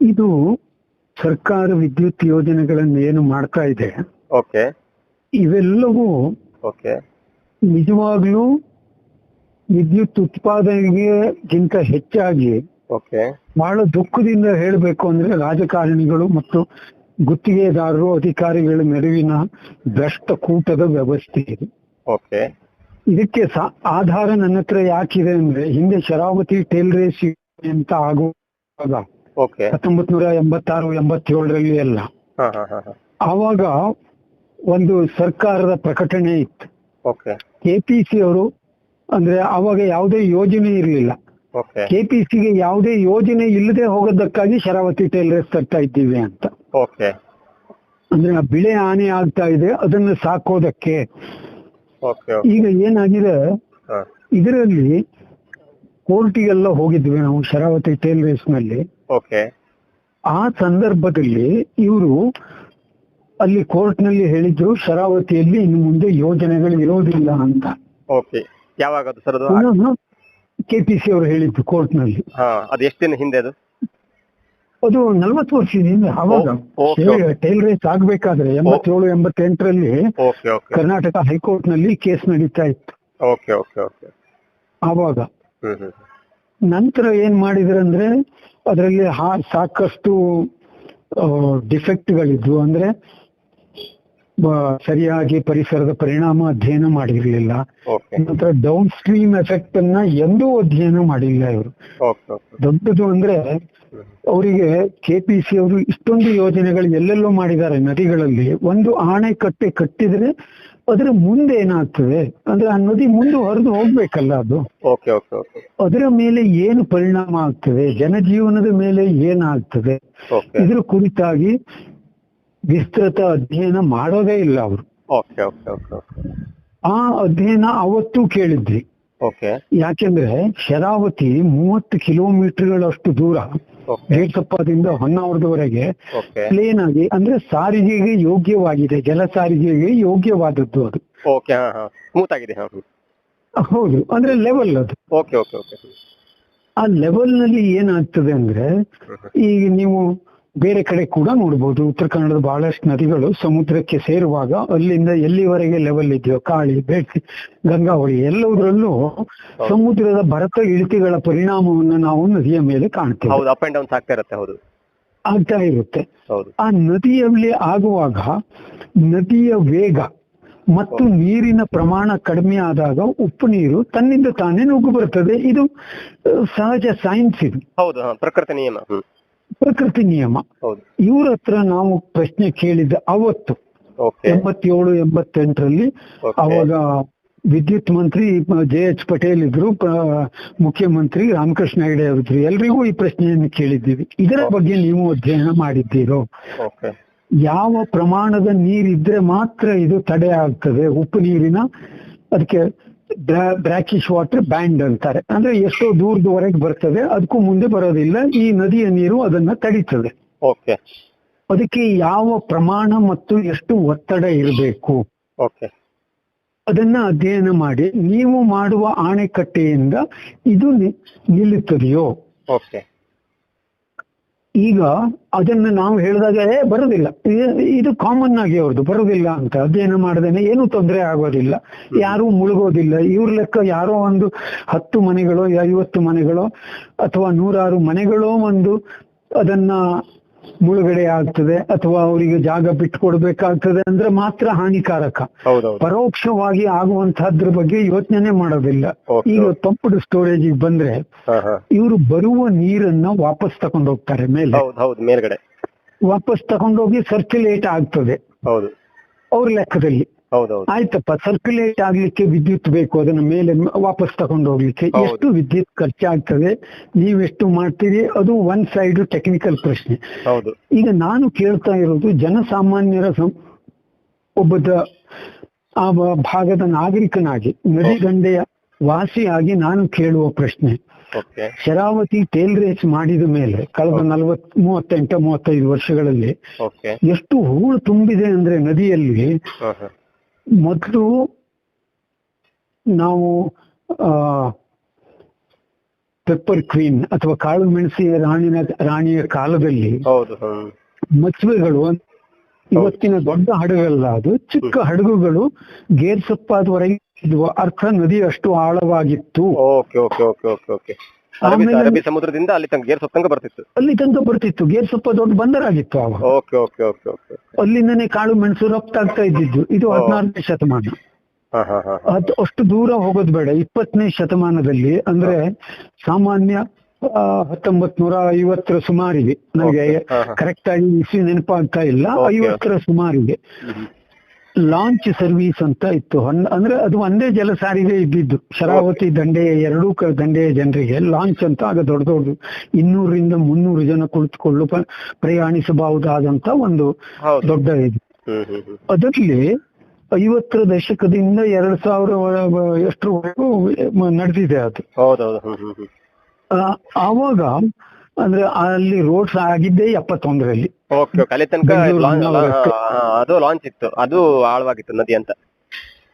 ಇದು ಸರ್ಕಾರ ವಿದ್ಯುತ್ ಯೋಜನೆಗಳನ್ನು ಏನು ಮಾಡ್ತಾ ಇದೆ ಓಕೆ. ಇವೆಲ್ಲವೂ ಓಕೆ. ನಿಜವಾಗ್ಲೂ ವಿದ್ಯುತ್ ಉತ್ಪಾದನೆಗಿಂತ ಹೆಚ್ಚಾಗಿ ಓಕೆ. ಬಹಳ ದುಃಖದಿಂದ ಹೇಳಬೇಕು ಅಂದ್ರೆ ರಾಜಕಾರಣಿಗಳು ಮತ್ತು ಗುತ್ತಿಗೆದಾರರು ಅಧಿಕಾರಿಗಳ ನಡುವಿನ ಭ್ರಷ್ಟ ಕೂಟದ ವ್ಯವಸ್ಥೆ ಇದೆ. ಓಕೆ. ಇದಕ್ಕೆ ಆಧಾರ ನನ್ನ ಹತ್ರ ಯಾಕಿದೆ ಅಂದ್ರೆ ಹಿಂದೆ ಶರಾವತಿ ಟೇಲ್ರೇಸ್ ಅಂತ ಆಗುವಾಗ ಹತ್ತೊಂಬತ್ ನೂರ ಎಂಬತ್ತಾರು ಎಂಬತ್ತೇಳರಲ್ಲಿ ಎಲ್ಲ. ಆವಾಗ ಒಂದು ಸರ್ಕಾರದ ಪ್ರಕಟಣೆ ಇತ್ತು. ಕೆಪಿಸಿ ಅವರು ಅಂದ್ರೆ ಅವಾಗ ಯಾವುದೇ ಯೋಜನೆ ಇರಲಿಲ್ಲ. ಕೆಪಿಸಿಗೆ ಯಾವುದೇ ಯೋಜನೆ ಇಲ್ಲದೆ ಹೋಗೋದಕ್ಕಾಗಿ ಶರಾವತಿ ಟೈಲರ್ಸ್ ತರ್ತಾ ಇದ್ದೀವಿ ಅಂತ. ಅಂದ್ರೆ ಆ ಬಿಳೆ ಹಾನಿ ಆಗ್ತಾ ಇದೆ ಅದನ್ನು ಸಾಕೋದಕ್ಕೆ. ಈಗ ಏನಾಗಿದೆ? ಇದರಲ್ಲಿ ಕೋರ್ಟಿಗೆಲ್ಲ ಹೋಗಿದ್ವಿ ನಾವು ಶರಾವತಿ ಟೈಲರ್ಸ್ ರೇಸ್ನಲ್ಲಿ ಆ ಸಂದರ್ಭದಲ್ಲಿ ಇವರು ಅಲ್ಲಿ ಕೋರ್ಟ್ನಲ್ಲಿ ಹೇಳಿದ್ರು ಶರಾವತಿಯಲ್ಲಿ ಇನ್ನು ಮುಂದೆ ಯೋಜನೆಗಳು ಇರೋದಿಲ್ಲ ಅಂತ. ಓಕೆ ಯಾವಾಗ ಸರ್ ಅದು? ಕೆಪಿಸಿ ಅವರು ಹೇಳಿದ್ದು ಕೋರ್ಟ್ನಲ್ಲಿ ಅದು ಎಷ್ಟು ದಿನ ಹಿಂದೆ ಅದು? ಅದು ನಲ್ವತ್ತು ವರ್ಷದಿಂದ ಅವಾಗ. Okay, okay. ಟೈಲ್ ರೇಸ್ ಆಗ್ಬೇಕಾದ್ರೆ ಎಂಬತ್ತೇಳು ಎಂಬತ್ತೆಂಟರಲ್ಲಿ ಓಕೆ ಓಕೆ. ಕರ್ನಾಟಕ ಹೈಕೋರ್ಟ್ನಲ್ಲಿ ಕೇಸ್ ನಡೀತಾ ಇತ್ತು. Okay okay okay. ಆವಾಗ ಹ್ಮ್. ನಂತರ ಏನ್ ಮಾಡಿದ್ರಂದ್ರೆ ಅದರಲ್ಲಿ ಹಾ ಸಾಕಷ್ಟು ಡಿಫೆಕ್ಟ್ಗಳಿದ್ವು. ಅಂದ್ರೆ ಸರಿಯಾಗಿ ಪರಿಸರದ ಪರಿಣಾಮ ಅಧ್ಯಯನ ಮಾಡಿರ್ಲಿಲ್ಲ. ನಂತರ ಡೌನ್ ಸ್ಟ್ರೀಮ್ ಎಫೆಕ್ಟ್ ಅನ್ನ ಎಂದೂ ಅಧ್ಯಯನ ಮಾಡಿಲ್ಲ ಇವರು. ದೊಡ್ಡದು ಅಂದ್ರೆ ಅವರಿಗೆ ಕೆಪಿಸಿ ಅವರು ಇಷ್ಟೊಂದು ಯೋಜನೆಗಳು ಎಲ್ಲೆಲ್ಲೋ ಮಾಡಿದ್ದಾರೆ ನದಿಗಳಲ್ಲಿ. ಒಂದು ಆಣೆಕಟ್ಟೆ ಕಟ್ಟಿದ್ರೆ ಅದರ ಮುಂದೆ ಏನಾಗ್ತದೆ? ಅಂದ್ರೆ ಆ ನದಿ ಮುಂದೆ ಹೊರದು ಹೋಗ್ಬೇಕಲ್ಲ ಅದು? ಓಕೆ ಓಕೆ ಓಕೆ ಅದರ ಮೇಲೆ ಏನು ಪರಿಣಾಮ ಆಗ್ತದೆ? ಜನಜೀವನದ ಮೇಲೆ ಏನಾಗ್ತದೆ? ಇದ್ರ ಕುರಿತಾಗಿ ವಿಸ್ತೃತ ಅಧ್ಯಯನ ಮಾಡೋದೇ ಇಲ್ಲ ಅವರು. ಓಕೆ ಓಕೆ ಓಕೆ ಓಕೆ ಆ ಅಧ್ಯಯನ ಅವತ್ತು ಕೇಳಿದ್ವಿ. ಓಕೆ ಯಾಕೆಂದ್ರೆ ಶರಾವತಿ ಮೂವತ್ತು ಕಿಲೋಮೀಟರ್ಗಳಷ್ಟು ದೂರ. ಓಕೆ ಬೇಸಪ್ಪದಿಂದ ಹೊನ್ನಾವರದವರೆಗೆ ಪ್ಲೇನ್ ಆಗಿ ಅಂದ್ರೆ ಸಾರಿಗೆಗೆ ಯೋಗ್ಯವಾಗಿದೆ ಜಲ ಸಾರಿಗೆಗೆ ಯೋಗ್ಯವಾದದ್ದು ಅದು. ಓಕೆ ಸ್ಮೂತ್ ಆಗಿದೆ ಹೌದು ಅಂದ್ರೆ ಲೆವೆಲ್ ಅದು. ಓಕೆ ಓಕೆ ಓಕೆ ಆ ಲೆವೆಲ್ನಲ್ಲಿ ಏನಾಗ್ತದೆ ಅಂದ್ರೆ ಈಗ ನೀವು ಬೇರೆ ಕಡೆ ಕೂಡ ನೋಡ್ಬೋದು. ಉತ್ತರ ಕನ್ನಡದ ಬಹಳಷ್ಟು ನದಿಗಳು ಸಮುದ್ರಕ್ಕೆ ಸೇರುವಾಗ ಅಲ್ಲಿಂದ ಎಲ್ಲಿವರೆಗೆ ಲೆವೆಲ್ ಇದೆಯೋ ಕಾಳಿ ಬೇಟಿ ಗಂಗಾವಳಿ ಎಲ್ಲದರಲ್ಲೂ ಸಮುದ್ರದ ಭರತ ಇಳಿಕೆಗಳ ಪರಿಣಾಮವನ್ನು ನಾವು ನದಿಯ ಮೇಲೆ ಕಾಣ್ತೇವೆ. ಹೌದು ಅಪ್ ಅಂಡ್ ಡೌನ್ಸ್ ಆಗ್ತಾ ಇರುತ್ತೆ ಹೌದು. ಆಗ್ತಾ ಇರುತ್ತೆ. ಹೌದು. ಆ ನದಿಯಲ್ಲಿ ಆಗುವಾಗ ನದಿಯ ವೇಗ ಮತ್ತು ನೀರಿನ ಪ್ರಮಾಣ ಕಡಿಮೆ ಆದಾಗ ಉಪ್ಪು ನೀರು ತನ್ನಿಂದ ತಾನೇ ನುಗ್ಗು ಬರ್ತದೆ ಇದು ಸಹಜ ಸೈನ್ಸ್ ಇದು. ಹೌದು ಪ್ರಕೃತಿ ನಿಯಮ ಪ್ರಕೃತಿ ನಿಯಮ. ಇವ್ರ ಹತ್ರ ನಾವು ಪ್ರಶ್ನೆ ಕೇಳಿದ ಅವತ್ತು ಎಂಬತ್ತೇಳು ಎಂಬತ್ತೆಂಟರಲ್ಲಿ. ಅವಾಗ ವಿದ್ಯುತ್ ಮಂತ್ರಿ ಜೆ ಎಚ್ ಪಟೇಲ್ ಇದ್ರು ಮುಖ್ಯಮಂತ್ರಿ ರಾಮಕೃಷ್ಣ ಹೆಗಡೆ ಅವರಿದ್ರು. ಎಲ್ರಿಗೂ ಈ ಪ್ರಶ್ನೆಯನ್ನು ಕೇಳಿದ್ದೀವಿ. ಇದರ ಬಗ್ಗೆ ನೀವು ಅಧ್ಯಯನ ಮಾಡಿದ್ದೀರೋ? ಯಾವ ಪ್ರಮಾಣದ ನೀರಿದ್ರೆ ಮಾತ್ರ ಇದು ತಡೆ ಆಗ್ತದೆ? ಉಪ್ಪು ನೀರಿನ ಅದಕ್ಕೆ ಬ್ರಾಕಿಶ್ ವಾಟರ್ ಬ್ಯಾಂಡ್ ಅಂತಾರೆ. ಅಂದ್ರೆ ಎಷ್ಟೋ ದೂರದವರೆಗೆ ಬರ್ತದೆ ಅದಕ್ಕೂ ಮುಂದೆ ಬರೋದಿಲ್ಲ ಈ ನದಿಯ ನೀರು ಅದನ್ನ ತಡೀತದೆ. ಓಕೆ ಅದಕ್ಕೆ ಯಾವ ಪ್ರಮಾಣ ಮತ್ತು ಎಷ್ಟು ಒತ್ತಡ ಇರಬೇಕು? ಓಕೆ ಅದನ್ನ ಅಧ್ಯಯನ ಮಾಡಿ ನೀವು ಮಾಡುವ ಆಣೆಕಟ್ಟೆಯಿಂದ ಇದು ನಿಲ್ಲುತ್ತದೆಯೋ? ಓಕೆ ಈಗ ಅದನ್ನ ನಾವು ಹೇಳಿದಾಗ ಏ ಬರೋದಿಲ್ಲ ಇದು ಕಾಮನ್ ಆಗಿ ಅವ್ರದ್ದು ಬರೋದಿಲ್ಲ ಅಂತ. ಅಧ್ಯಯನ ಮಾಡದೇನೆ ಏನು ತೊಂದರೆ ಆಗೋದಿಲ್ಲ. ಯಾರು ಮುಳುಗೋದಿಲ್ಲ. ಇವ್ರ ಲೆಕ್ಕ ಯಾರೋ ಒಂದು ಹತ್ತು ಮನೆಗಳೋ ಐವತ್ತು ಮನೆಗಳೋ ಅಥವಾ ನೂರಾರು ಮನೆಗಳೋ ಒಂದು ಅದನ್ನ ಮುಳುಗಡೆ ಆಗ್ತದೆ ಅಥವಾ ಅವರಿಗೆ ಜಾಗ ಬಿಟ್ಟು ಬಿಟ್ಕೊಡ್ಬೇಕಾಗ್ತದೆ ಅಂದ್ರೆ ಮಾತ್ರ ಹಾನಿಕಾರಕ. ಪರೋಕ್ಷವಾಗಿ ಆಗುವಂತಹದ್ರ ಬಗ್ಗೆ ಯೋಚನೆ ಮಾಡೋದಿಲ್ಲ. ಈಗ ಪಂಪ್ಡ್ ಸ್ಟೋರೇಜ್ ಬಂದ್ರೆ ಇವರು ಬರುವ ನೀರನ್ನ ವಾಪಸ್ ತಕೊಂಡು ಹೋಗ್ತಾರೆ ಮೇಲೆ. ಮೇಲ್ಗಡೆ. ವಾಪಸ್ ತಗೊಂಡೋಗಿ ಸರ್ಕ್ಯುಲೇಟ್ ಆಗ್ತದೆ. ಅವ್ರ ಲೆಕ್ಕದಲ್ಲಿ. ಆಯ್ತಪ್ಪ ಸರ್ಕ್ಯುಲೇಟ್ ಆಗ್ಲಿಕ್ಕೆ ವಿದ್ಯುತ್ ಬೇಕು ಅದನ್ನ ಮೇಲೆ ವಾಪಸ್ ತಗೊಂಡು ಹೋಗ್ಲಿಕ್ಕೆ. ಎಷ್ಟು ವಿದ್ಯುತ್ ಖರ್ಚಾಗ್ತದೆ ನೀವೆಷ್ಟು ಮಾಡ್ತೀರಿ ಅದು ಒನ್ ಸೈಡ್ ಟೆಕ್ನಿಕಲ್ ಪ್ರಶ್ನೆ. ಈಗ ನಾನು ಕೇಳ್ತಾ ಇರೋದು ಜನಸಾಮಾನ್ಯರ ಒಬ್ಬದ ಒಬ್ಬ ಆ ಭಾಗದ ನಾಗರಿಕನಾಗಿ ನದಿ ದಂಡೆಯ ವಾಸಿಯಾಗಿ ನಾನು ಕೇಳುವ ಪ್ರಶ್ನೆ. ಶರಾವತಿ ಟೇಲ್ ರೇಸ್ ಮಾಡಿದ ಮೇಲೆ ಕಳೆದ ನಲವತ್ ಮೂವತ್ತೆಂಟ ಮೂವತ್ತೈದು ವರ್ಷಗಳಲ್ಲಿ ಎಷ್ಟು ಹೂಳು ತುಂಬಿದೆ ಅಂದ್ರೆ ನದಿಯಲ್ಲಿ ಮೊದಲು ನಾವು ಪೆಪ್ಪರ್ ಕ್ವೀನ್ ಅಥವಾ ಕಾಳು ಮೆಣಸಿನ ರಾಣಿನ ರಾಣಿಯ ಕಾಲದಲ್ಲಿ ಮಚ್ಚುವೆಗಳು ಇವತ್ತಿನ ದೊಡ್ಡ ಹಡಗಲ್ಲ ಅದು. ಚಿಕ್ಕ ಹಡಗುಗಳು ಗೇರ್ ಸೊಪ್ಪಾದವರೆಗೆ ಇದ್ವು. ಅರ್ಥ ನದಿ ಅಷ್ಟು ಆಳವಾಗಿತ್ತು ಅರಬ್ಬಿ ಅರಬ್ಬಿ ಸಮುದ್ರದಿಂದ ಅಲ್ಲಿ ತನಕ ಗೇರ್ ತನಕ ಬರ್ತಿತ್ತು. ಅಲ್ಲಿ ತನಕ ಬರ್ತಿತ್ತು. ಗೇರ್ ಸೊಪ್ಪ ದೊಡ್ಡ ಬಂದರಾಗಿತ್ತು ಅವ ಓಕೆ ಓಕೆ ಓಕೆ ಓಕೆ. ಅಲ್ಲಿಂದನೇ ಕಾಳು ಮೆಣಸು ರಫ್ತಾಗ್ತಾ ಇದ್ದಿದ್ದು. ಇದು. ಹದಿನಾರನೇ ಶತಮಾನ. ಅದು ಅಷ್ಟು ದೂರ ಹೋಗೋದು ಬೇಡ. ಇಪ್ಪತ್ತನೇ ಶತಮಾನದಲ್ಲಿ ಅಂದ್ರೆ ಸಾಮಾನ್ಯ ಹತ್ತೊಂಬತ್ ನೂರ ಐವತ್ತರ ಸುಮಾರಿಗೆ. ನನಗೆ. ಕರೆಕ್ಟ್ ಆಗಿ ನೆನಪಾಗ್ತಾ ಇಲ್ಲ. ಐವತ್ತರ ಸುಮಾರಿಗೆ. ಲಾಂಚ್ ಸರ್ವಿಸ್ ಅಂತ ಇತ್ತು. ಅಂದ್ರೆ ಅದು ಒಂದೇ ಜಲ ಸಾರಿಗೆ ಇದ್ದಿದ್ದು. ಶರಾವತಿ ದಂಡೆಯ ಎರಡೂ ಕ- ದಂಡೆಯ ಜನರಿಗೆ ಲಾಂಚ್ ಅಂತ ಆಗ ದೊಡ್ಡ ದೊಡ್ಡ ಇನ್ನೂರರಿಂದ ಮುನ್ನೂರು ಜನ ಕುಳಿತುಕೊಳ್ಳು ಪ್ರಯಾಣಿಸಬಹುದಾದಂತ ಒಂದು ದೊಡ್ಡ ಇದು. ಅದರಲ್ಲಿ ಐವತ್ತರ ದಶಕದಿಂದ ಎರಡ್ ಸಾವಿರ ಎಷ್ಟರವರೆಗೂ ನಡೆದಿದೆ ಅದು. ಆವಾಗ ಅಂದ್ರೆ ಅಲ್ಲಿ ರೋಡ್ಸ್ ಆಗಿದ್ದೇ ಎಪ್ಪತ್ತೊಂದರಲ್ಲಿ. ಓಕೆ ಓಕೆ ಅಲ್ಲಿ ತನಕ ಅದು ಲಾಂಚ್ ಇತ್ತು. ಅದು ಆಳವಾಗಿತ್ತು ನದಿ ಅಂತ.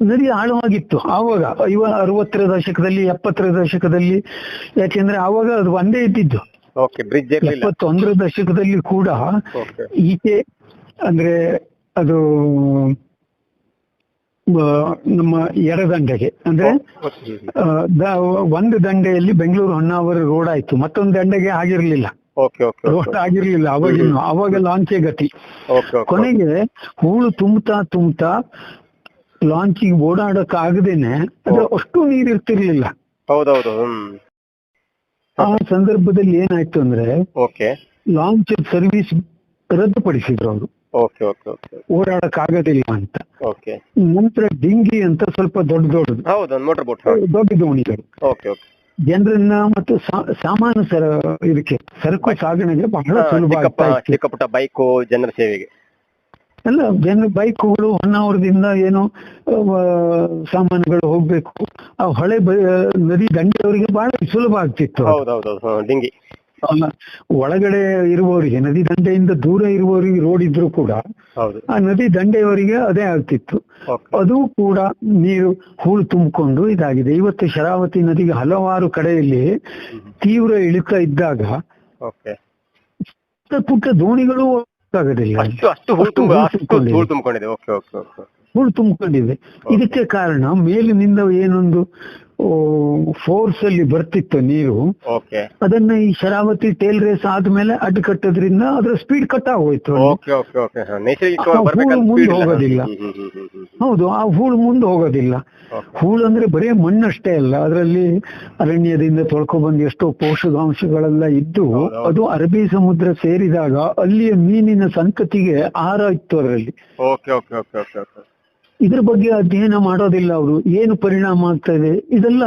ನದಿ ಆಳವಾಗಿತ್ತು. ಆವಾಗ ಇವ ಅರವತ್ತರ ದಶಕದಲ್ಲಿ ಎಪ್ಪತ್ತರ ದಶಕದಲ್ಲಿ ಯಾಕೆಂದ್ರೆ ಆವಾಗ ಅದು ಒಂದೇ ಇದ್ದಿದ್ದು. ಓಕೆ ಬ್ರಿಡ್ಜ್ ಇರ್ಲಿಲ್ಲ. ಎಪ್ಪತ್ತೊಂದರ ದಶಕದಲ್ಲಿ ಕೂಡ ಈಚೆ ಅಂದ್ರೆ ಅದು ನಮ್ಮ ಎಡದಂಡೆಗೆ ಅಂದ್ರೆ ದ- ಒಂದು ದಂಡೆಯಲ್ಲಿ ಬೆಂಗಳೂರು ಹೊನ್ನಾವರ ರೋಡ್ ಆಯ್ತು. ಮತ್ತೊಂದು ದಂಡೆಗೆ ಆಗಿರ್ಲಿಲ್ಲ. ರೋಡ್ ಆಗಿರ್ಲಿಲ್ಲ ಅವಾಗಿನ್ನು ಅವಾಗ ಲಾಂಚೇ ಗತಿ. ಕೊನೆಗೆ ಹೂಳು ತುಂಬುತ್ತಾ ತುಂಬುತ್ತಾ ಲಾಂಚಿಗೆ ಓಡಾಡಕ್ ಆಗದೇನೆ ಅಷ್ಟು ನೀರ್ ಇರ್ತಿರ್ಲಿಲ್ಲ. ಹೌದೌದು ಆ ಸಂದರ್ಭದಲ್ಲಿ ಏನಾಯ್ತು ಅಂದ್ರೆ ಓಕೆ ಲಾಂಚ್ ಸರ್ವಿಸ್ ರದ್ದುಪಡಿಸಿದ್ರು ಅವರು. ಓಕೆ ಓಕೆ ಓಕೆ ಓಡಾಡಕ್ ಆಗೋದಿಲ್ಲ ಅಂತ. ಓಕೆ ನಂತರ ಡಿಂಗಿ ಅಂತ ಸ್ವಲ್ಪ ದೊಡ್ಡ ದೊಡ್ಡದು. ದೊಡ್ಡ ದೋಣಿಗಳು ಓಕೆ ಓಕೆ ಜನರನ್ನ ಮತ್ತು ಸಾಮಾನ್ಯ ಸಾಮಾನು ಸರ ಇದಕ್ಕೆ ಸರಕು ಸಾಗಣೆಗೆ ಬಹಳ ಸುಲಭ ಚಿಕ್ಕಪ್ಪ ಆಗ್ತಾ ಇತ್ತು. ಚಿಕ್ಕ ಪುಟ್ಟ ಬೈಕು ಜನರ ಸೇವೆಗೆ. ಅಲ್ಲ ಜನ ಬೈಕ್ಗಳು ಹೊನ್ನಾವರದಿಂದ ಏನು ಆ, ಸಾಮಾನುಗಳು ಹೋಗ್ಬೇಕು. ಆ ಹೊಳೆ ಬ- ನದಿ ದಂಡೆಯವರಿಗೆ ಬಹಳ ಸುಲಭ ಆಗ್ತಿತ್ತು. ಹೌದೌದು ಡಿಂಗಿ. ಒಳಗಡೆ ಇರುವವರಿಗೆ ನದಿ ದಂಡೆಯಿಂದ ದೂರ ಇರುವವರಿಗೆ ರೋಡ್ ಇದ್ರೂ ಕೂಡ ಆ ನದಿ ದಂಡೆಯವರಿಗೆ ಅದೇ ಆಗ್ತಿತ್ತು. ಅದು ಕೂಡ ನೀರು ಹೂಳು ತುಂಬಿಕೊಂಡು ಇದಾಗಿದೆ. ಇವತ್ತು ಶರಾವತಿ ನದಿಗೆ ಹಲವಾರು ಕಡೆಯಲ್ಲಿ ತೀವ್ರ ಇಳಿತ ಇದ್ದಾಗ ಪುಟ್ಟ ಪುಟ್ಟ ದೋಣಿಗಳು ಹೂಳು ತುಂಬಿಕೊಂಡಿದೆ. ಇದಕ್ಕೆ ಕಾರಣ ಮೇಲಿನಿಂದ ಏನೊಂದು ಫೋರ್ಸ್ ಅಲ್ಲಿ ಬರ್ತಿತ್ತು ನೀರು. ಅದನ್ನ ಈ ಶರಾವತಿ ಟೇಲ್ ರೇಸ್ ಆದ್ಮೇಲೆ ಅಡ್ಡ ಕಟ್ಟೋದ್ರಿಂದ ಅದ್ರ ಸ್ಪೀಡ್ ಕಟ್ ಆಗೋಯ್ತು ಹೂಳು ಮುಂದೆ. ಹೋಗೋದಿಲ್ಲ. ಹೌದು ಆ ಹೂಳು ಮುಂದೆ ಹೋಗೋದಿಲ್ಲ. ಹೂಳು ಅಂದ್ರೆ ಬರೀ ಮಣ್ಣಷ್ಟೇ ಅಲ್ಲ. ಅದರಲ್ಲಿ ಅರಣ್ಯದಿಂದ ತೊಳ್ಕೊಬಂದು ಎಷ್ಟೋ ಪೋಷಕಾಂಶಗಳೆಲ್ಲ ಇದ್ದು. ಅದು ಅರಬಿ ಸಮುದ್ರ ಸೇರಿದಾಗ ಅಲ್ಲಿಯ ಮೀನಿನ ಸಂತತಿಗೆ ಆಹಾರ ಇತ್ತು ಅದರಲ್ಲಿ. ಇದ್ರ ಬಗ್ಗೆ ಅಧ್ಯಯನ ಮಾಡೋದಿಲ್ಲ ಅವರು. ಏನು ಪರಿಣಾಮ ಆಗ್ತಾ ಇದೆ ಇದೆಲ್ಲ